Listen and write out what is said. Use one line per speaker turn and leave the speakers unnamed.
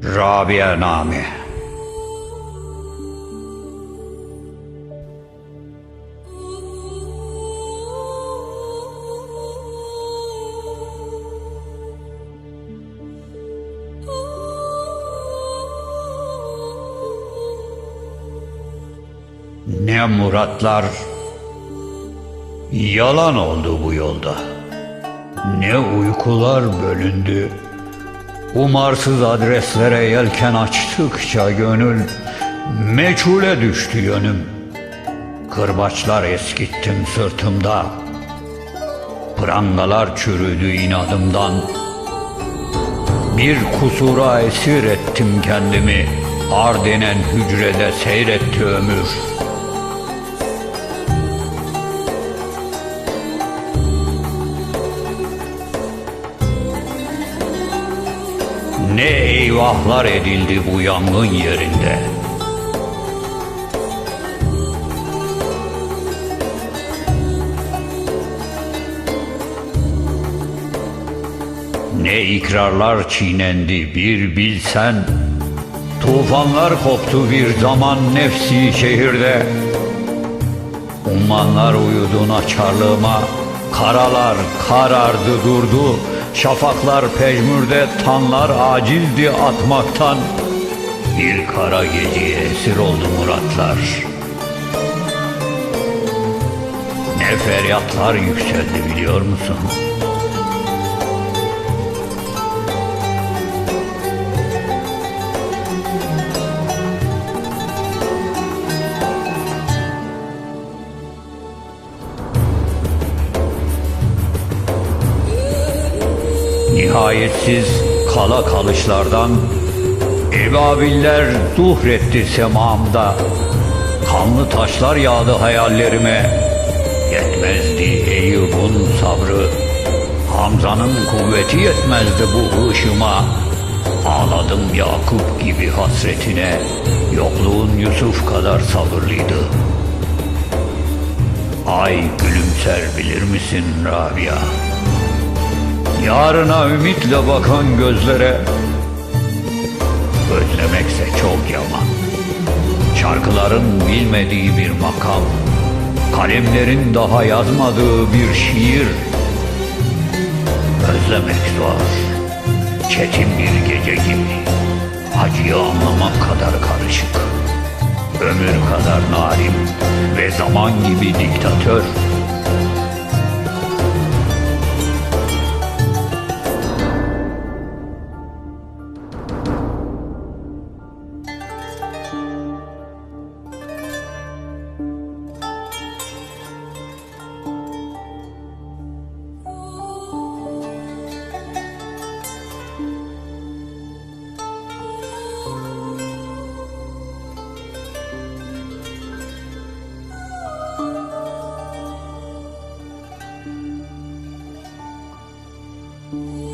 Rabia Nami Ne muratlar yalan oldu bu yolda. Ne uykular bölündü. Umarsız adreslere yelken açtıkça gönül meçhule düştü yönüm. Kırbaçlar eskittim sırtımda. Prangalar çürüdü inadımdan. Bir kusura esir ettim kendimi. Ar denen hücrede seyretti ömür. Ne eyvahlar edildi bu yangın yerinde. Ne ikrarlar çiğnendi bir bilsen. Tufanlar koptu bir zaman nefsi şehirde. Ummanlar uyudu naçarlığıma, karalar karardı durdu, şafaklar pejmürde, tanlar acildi atmaktan. Bir kara geceye esir oldu muratlar. Ne feryatlar yükseldi biliyor musun? Nihayetsiz kala kalışlardan Ebabiller zuhretti semamda. Kanlı taşlar yağdı hayallerime. Yetmezdi Eyyub'un sabrı. Hamza'nın kuvveti yetmezdi bu hışıma. Ağladım Yakup gibi hasretine. Yokluğun Yusuf kadar sabırlıydı. Ay gülümser bilir misin Rabia? Yarına ümitle bakan gözlere. Özlemekse çok yaman. Şarkıların bilmediği bir makam. Kalemlerin daha yazmadığı bir şiir. Özlemek zor. Çetin bir gece gibi. Acıyı anlamak kadar karışık. Ömür kadar narin Ve zaman gibi diktatör Thank.